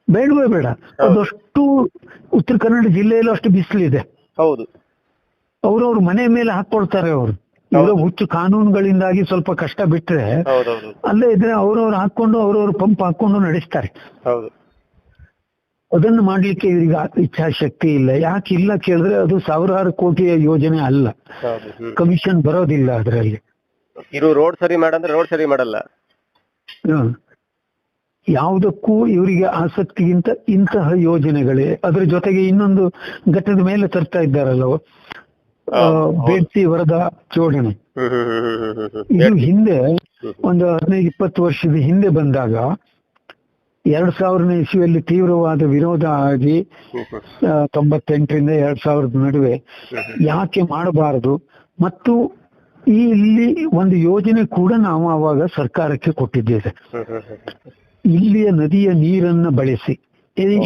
ಬೇಡವೇ ಬೇಡ. ಅದಷ್ಟು ಉತ್ತರ ಕನ್ನಡ ಜಿಲ್ಲೆಯಲ್ಲೂ ಅಷ್ಟು ಬಿಸಿಲಿದೆ. ಹೌದು. ಅವ್ರವ್ರ ಮನೆ ಮೇಲೆ ಹಾಕೊಳ್ತಾರೆ ಅವರು. ಇವಾಗ ಹುಚ್ಚು ಕಾನೂನುಗಳಿಂದಾಗಿ ಸ್ವಲ್ಪ ಕಷ್ಟ ಬಿಟ್ರೆ ಅಲ್ಲೇ ಇದ್ರೆ ಅವ್ರವ್ರು ಹಾಕೊಂಡು ಅವ್ರವ್ರ ಪಂಪ್ ಹಾಕೊಂಡು ನಡೆಸ್ತಾರೆ. ಹೌದು. ಅದನ್ನು ಮಾಡ್ಲಿಕ್ಕೆ ಇವರಿಗೆ ಇಚ್ಛಾಶಕ್ತಿ ಇಲ್ಲ. ಯಾಕೆ ಇಲ್ಲ ಕೇಳಿದ್ರೆ ಅದು ಸಾವಿರಾರು ಕೋಟಿಯ ಯೋಜನೆ ಅಲ್ಲ. ಕಮಿಷನ್ ಬರೋದಿಲ್ಲ ಅದರಲ್ಲಿ. ಇರು ರೋಡ್ ಸರಿ ಮಾಡಂದ್ರೆ ರೋಡ್ ಸರಿ ಮಾಡಲ್ಲ. ಯಾವುದಕ್ಕೂ ಇವರಿಗೆ ಆಸಕ್ತಿಗಿಂತ ಇಂತಹ ಯೋಜನೆಗಳೇ. ಅದ್ರ ಜೊತೆಗೆ ಇನ್ನೊಂದು ಘಟ್ಟದ ಮೇಲೆ ತರ್ತಾ ಇದ್ದಾರಲ್ಲ ಆ, ಬೇಡ್ತಿ ವರದ ಜೋಡಣೆ. ಇದು ಹಿಂದೆ ಒಂದು ಹದಿನೈದು ಇಪ್ಪತ್ತು ವರ್ಷದ ಹಿಂದೆ ಬಂದಾಗ ಎರಡ್ ಸಾವಿರನೇ ಇಸ್ವಿಯಲ್ಲಿ ತೀವ್ರವಾದ ವಿರೋಧ ಆಗಿ ತೊಂಬತ್ತೆಂಟರಿಂದ ಎರಡ್ ಸಾವಿರದ ನಡುವೆ ಯಾಕೆ ಮಾಡಬಾರದು? ಮತ್ತು ಈ ಇಲ್ಲಿ ಒಂದು ಯೋಜನೆ ಕೂಡ ನಾವು ಅವಾಗ ಸರ್ಕಾರಕ್ಕೆ ಕೊಟ್ಟಿದ್ದೇವೆ. ಇಲ್ಲಿಯ ನದಿಯ ನೀರನ್ನ ಬಳಸಿ.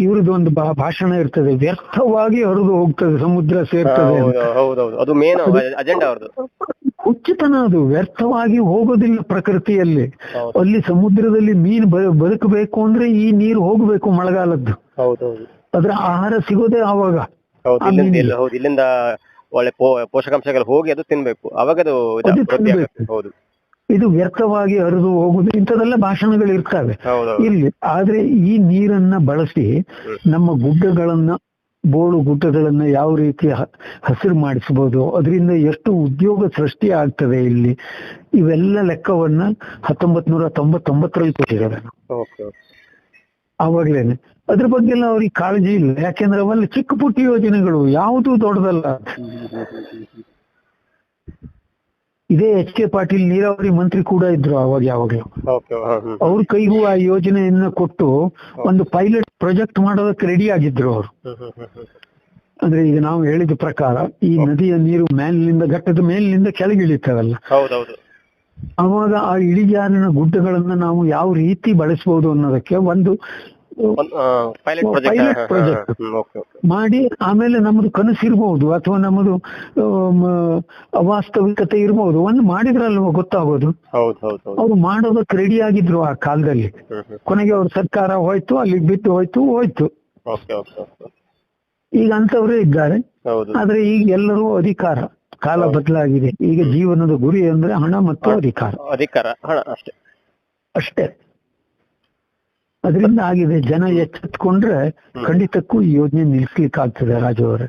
ಇವ್ರದ್ದು ಒಂದು ಭಾಷಣ ಇರ್ತದೆ ವ್ಯರ್ಥವಾಗಿ ಹರಿದು ಹೋಗ್ತದೆ ಸಮುದ್ರ ಸೇರ್ತದೆ ಅದು ಅಜೆಂಡಾ ಹುಚ್ಚುತನ ಅದು ವ್ಯರ್ಥವಾಗಿ ಹೋಗೋದಿಲ್ಲ ಪ್ರಕೃತಿಯಲ್ಲಿ. ಅಲ್ಲಿ ಸಮುದ್ರದಲ್ಲಿ ಮೀನು ಬದುಕಬೇಕು ಅಂದ್ರೆ ಈ ನೀರು ಹೋಗಬೇಕು ಮಳೆಗಾಲದ್ದು. ಅದ್ರ ಆಹಾರ ಸಿಗೋದೇ ಆವಾಗ ಇಲ್ಲಿಂದ ಇಲ್ಲ ಹೌದು ಇಲ್ಲಿಂದ ಒಳ್ಳೆ ಪೋಷಕಾಂಶಗಳು ಹೋಗಿ ಅದು ತಿನ್ಬೇಕು. ಅವಾಗ ಅದು. ಹೌದು. ಇದು ವ್ಯರ್ಥವಾಗಿ ಹರಿದು ಹೋಗುದು ಇಂಥದೆಲ್ಲ ಭಾಷಣಗಳು ಇರ್ತವೆ ಇಲ್ಲಿ ಆದ್ರೆ ಈ ನೀರನ್ನ ಬಳಸಿ ನಮ್ಮ ಗುಡ್ಡಗಳನ್ನ ಬೋಳು ಗುಡ್ಡಗಳನ್ನ ಯಾವ ರೀತಿ ಹಸಿರು ಮಾಡಿಸಬಹುದು ಅದರಿಂದ ಎಷ್ಟು ಉದ್ಯೋಗ ಸೃಷ್ಟಿ ಆಗ್ತದೆ ಇಲ್ಲಿ ಇವೆಲ್ಲ ಲೆಕ್ಕವನ್ನ ಹತ್ತೊಂಬತ್ ನೂರ ತೊಂಬತ್ತೊಂಬತ್ತರಲ್ಲಿ ಕೊಟ್ಟಿದ್ದಾರೆ. ಆವಾಗ್ಲೇನೆ. ಅದ್ರ ಬಗ್ಗೆ ಎಲ್ಲ ಅವ್ರಿಗೆ ಕಾಳಜಿ ಇಲ್ಲ. ಯಾಕೆಂದ್ರೆ ಅವೆಲ್ಲ ಚಿಕ್ಕ ಪುಟ್ಟ ಯೋಜನೆಗಳು ಯಾವುದು ದೊಡ್ಡದಲ್ಲ. ಇದೇ ಎಚ್ ಕೆ ಪಾಟೀಲ್ ನೀರಾವರಿ ಮಂತ್ರಿ ಕೂಡ ಇದ್ರು ಅವಾಗ ಯಾವಾಗಲೂ. ಅವ್ರ ಕೈಗೂ ಆ ಯೋಜನೆಯನ್ನ ಕೊಟ್ಟು ಒಂದು ಪೈಲಟ್ ಪ್ರಾಜೆಕ್ಟ್ ಮಾಡೋದಕ್ಕೆ ರೆಡಿ ಆಗಿದ್ರು ಅವರು. ಅಂದ್ರೆ ಈಗ ನಾವು ಹೇಳಿದ ಪ್ರಕಾರ ಈ ನದಿಯ ನೀರು ಮೇಲಿನಿಂದ ಘಟ್ಟದ ಮೇಲಿನಿಂದ ಕೆಳಗಿಳಿತವಲ್ಲ ಹೌದೌದು. ಅವಾಗ ಆ ಇಳಿಜಾರಿನ ಗುಡ್ಡಗಳನ್ನ ನಾವು ಯಾವ ರೀತಿ ಬಳಸಬಹುದು ಅನ್ನೋದಕ್ಕೆ ಒಂದು ಪೈಲಟ್ ಪ್ರಾಜೆಕ್ಟ್ ಮಾಡಿ ಆಮೇಲೆ ನಮ್ಮದು ಇರಬಹುದು ಅಥವಾ ನಮ್ಮದು ವಾಸ್ತವಿಕತೆ ಇರಬಹುದು ಒಂದು ಮಾಡಿದ್ರಲ್ವ ಗೊತ್ತಾಗೋದು. ಅವ್ರು ಮಾಡೋದಕ್ಕೆ ರೆಡಿ ಆಗಿದ್ರು ಆ ಕಾಲದಲ್ಲಿ. ಕೊನೆಗೆ ಅವ್ರ ಸರ್ಕಾರ ಹೋಯ್ತು ಅಲ್ಲಿ ಬಿಟ್ಟು ಹೋಯ್ತು ಹೋಯ್ತು. ಈಗ ಅಂತವರೇ ಇದ್ದಾರೆ. ಆದ್ರೆ ಈಗ ಎಲ್ಲರೂ ಅಧಿಕಾರ ಕಾಲ ಬದಲಾಗಿದೆ. ಈಗ ಜೀವನದ ಗುರಿ ಅಂದ್ರೆ ಹಣ ಮತ್ತು ಅಧಿಕಾರ. ಅಧಿಕಾರ ಹಣ ಅಷ್ಟೇ. ಅಷ್ಟೇ. ಅದರಿಂದ ಆಗಿದೆ ಜನ ಎಚ್ಚೆತ್ಕೊಂಡ್ರೆ ಖಂಡಿತಕ್ಕೂ ಈ ಯೋಜನೆ ನಿಲ್ಸ್ಲಿಕ್ಕೆ ಆಗ್ತದೆ ರಾಜು ಅವರೇ.